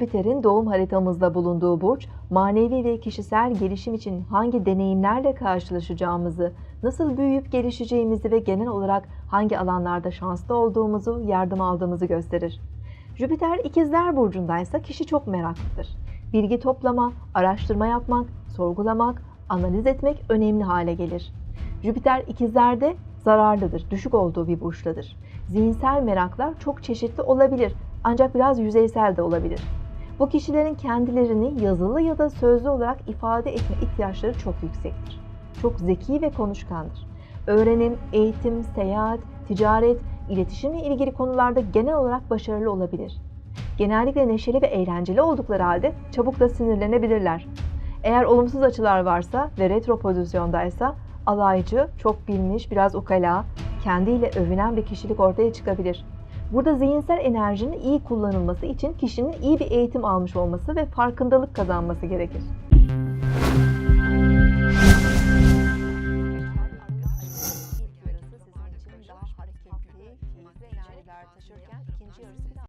Jüpiter'in doğum haritamızda bulunduğu burç, manevi ve kişisel gelişim için hangi deneyimlerle karşılaşacağımızı, nasıl büyüyüp gelişeceğimizi ve genel olarak hangi alanlarda şanslı olduğumuzu, yardım aldığımızı gösterir. Jüpiter ikizler burcundaysa kişi çok meraklıdır. Bilgi toplama, araştırma yapmak, sorgulamak, analiz etmek önemli hale gelir. Jüpiter ikizlerde zararlıdır, düşük olduğu bir burçtadır. Zihinsel meraklar çok çeşitli olabilir ancak biraz yüzeysel de olabilir. Bu kişilerin kendilerini yazılı ya da sözlü olarak ifade etme ihtiyaçları çok yüksektir. Çok zeki ve konuşkandır. Öğrenim, eğitim, seyahat, ticaret, iletişimle ilgili konularda genel olarak başarılı olabilir. Genellikle neşeli ve eğlenceli oldukları halde çabuk da sinirlenebilirler. Eğer olumsuz açılar varsa ve retro pozisyondaysa alaycı, çok bilmiş, biraz ukala, kendiyle övünen bir kişilik ortaya çıkabilir. Burada zihinsel enerjinin iyi kullanılması için kişinin iyi bir eğitim almış olması ve farkındalık kazanması gerekir.